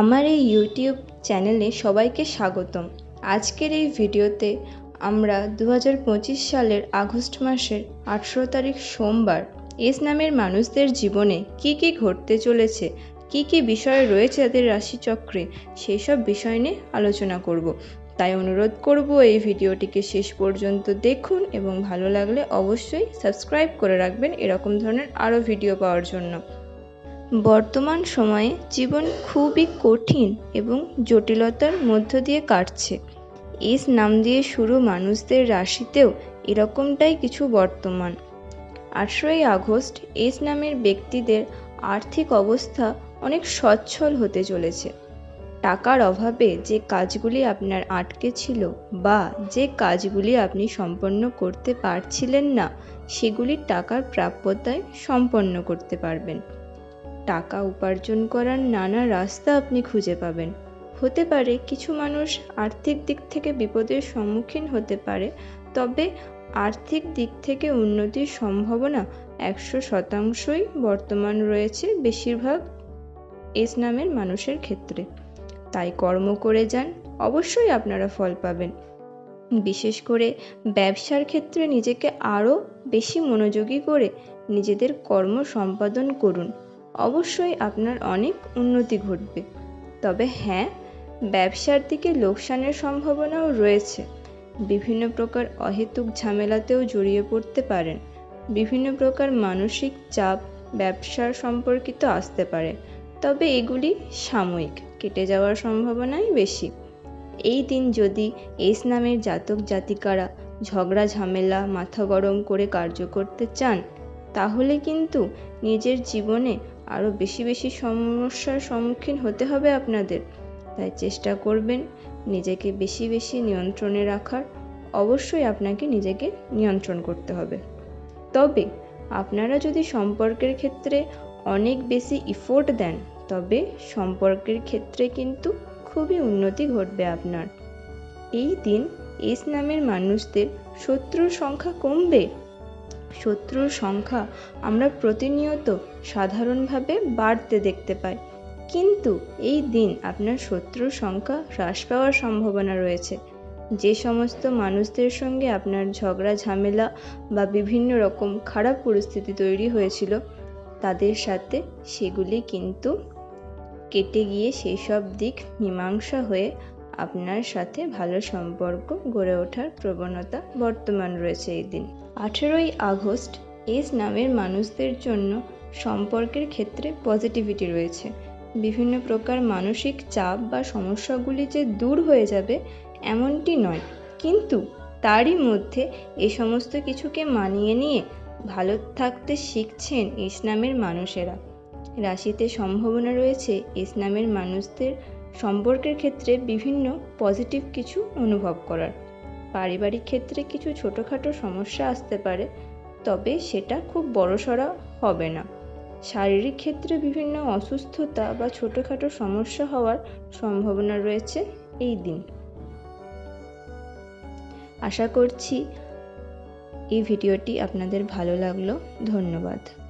আমার এই ইউটিউব চ্যানেলে সবাইকে স্বাগতম। আজকের এই ভিডিওতে আমরা দু হাজার পঁচিশ সালের আগস্ট মাসের আঠেরো তারিখ সোমবার এস নামের মানুষদের জীবনে কি কি ঘটতে চলেছে, কি কি বিষয় রয়েছে তাদের রাশিচক্রে সেই সব বিষয় নিয়ে আলোচনা করব। তাই অনুরোধ করব এই ভিডিওটিকে শেষ পর্যন্ত দেখুন এবং ভালো লাগলে অবশ্যই সাবস্ক্রাইব করে রাখবেন এরকম ধরনের আরও ভিডিও পাওয়ার জন্য। বর্তমান সময়ে জীবন খুবই কঠিন এবং জটিলতার মধ্য দিয়ে কাটছে। এস নাম দিয়ে শুরু মানুষদের রাশিতেও এরকমটাই কিছু বর্তমান। আঠেরোই আগস্ট এস নামের ব্যক্তিদের আর্থিক অবস্থা অনেক সচ্ছল হতে চলেছে। টাকার অভাবে যে কাজগুলি আপনার আটকে ছিল বা যে কাজগুলি আপনি সম্পন্ন করতে পারছিলেন না, সেগুলি টাকার প্রাপ্যতায় সম্পন্ন করতে পারবেন। টাকা উপার্জন করার নানা রাস্তা আপনি খুঁজে পাবেন। হতে পারে কিছু মানুষ আর্থিক দিক থেকে বিপদের সম্মুখীন হতে পারে, তবে আর্থিক দিক থেকে উন্নতির সম্ভাবনা একশো শতাংশই বর্তমান রয়েছে বেশিরভাগ এস নামের মানুষের ক্ষেত্রে। তাই কর্ম করে যান, অবশ্যই আপনারা ফল পাবেন। বিশেষ করে ব্যবসার ক্ষেত্রে নিজেকে আরও বেশি মনোযোগী করে নিজেদের কর্ম সম্পাদন করুন। অবশ্যই আপনার অনেক উন্নতি ঘটবে। তবে হ্যাঁ ব্যবসার দিকে লোকসানের সম্ভাবনাও রয়েছে। বিভিন্ন প্রকার অহেতুক ঝামেলাতেও জড়িয়ে পড়তে পারেন। বিভিন্ন প্রকার মানসিক চাপ ব্যবসার সম্পর্কিত আসতে পারে। তবে এগুলি সাময়িক, কেটে যাওয়ার সম্ভাবনাই বেশি। এই দিন যদি এস নামের জাতক জাতিকারা ঝগড়া, ঝামেলা, মাথা গরম করে কার্য করতে চান, তাহলে কিন্তু নিজের জীবনে আরও বেশি বেশি সমস্যার সম্মুখীন হতে হবে আপনাদের। তাই চেষ্টা করবেন নিজেকে বেশি বেশি নিয়ন্ত্রণে রাখার। অবশ্যই আপনাকে নিজেকে নিয়ন্ত্রণ করতে হবে। তবে আপনারা যদি সম্পর্কের ক্ষেত্রে অনেক বেশি ইফোর্ট দেন, তবে সম্পর্কের ক্ষেত্রে কিন্তু খুবই উন্নতি ঘটবে আপনার। এই দিন এস নামের মানুষদের শত্রুর সংখ্যা কমবে। শত্রুর সংখ্যা আমরা প্রতিনিয়ত সাধারণভাবে বাড়তে দেখতে পাই। কিন্তু এই দিন আপনার শত্রুর সংখ্যা হ্রাস পাওয়ার সম্ভাবনা রয়েছে। যে সমস্ত মানুষদের সঙ্গে আপনার ঝগড়া, ঝামেলা বা বিভিন্ন রকম খারাপ পরিস্থিতি তৈরি হয়েছিল, তাদের সাথে সেগুলি কিন্তু কেটে গিয়ে সেই সব দিক মীমাংসা হয়ে আপনার সাথে ভালো সম্পর্ক গড়ে ওঠার প্রবণতা বর্তমান রয়েছে এই দিন। আঠেরোই আগস্ট এস নামের মানুষদের জন্য সম্পর্কের ক্ষেত্রে পজিটিভিটি রয়েছে। বিভিন্ন প্রকার মানসিক চাপ বা সমস্যাগুলি যে দূর হয়ে যাবে এমনটি নয়, কিন্তু তারই মধ্যে এ সমস্ত কিছুকে মানিয়ে নিয়ে ভালো থাকতে শিখছেন ইসলামের মানুষেরা। রাশিতে সম্ভাবনা রয়েছে ইসলামের মানুষদের সম্পর্কের ক্ষেত্রে বিভিন্ন পজিটিভ কিছু অনুভব করার। পারিবারিক ক্ষেত্রে কিছু ছোটোখাটো সমস্যা আসতে পারে, তবে সেটা খুব বড়সড় হবে না। শারীরিক ক্ষেত্রে বিভিন্ন অসুস্থতা বা ছোটোখাটো সমস্যা হওয়ার সম্ভাবনা রয়েছে এই দিন। আশা করছি এই ভিডিওটি আপনাদের ভালো লাগল। ধন্যবাদ।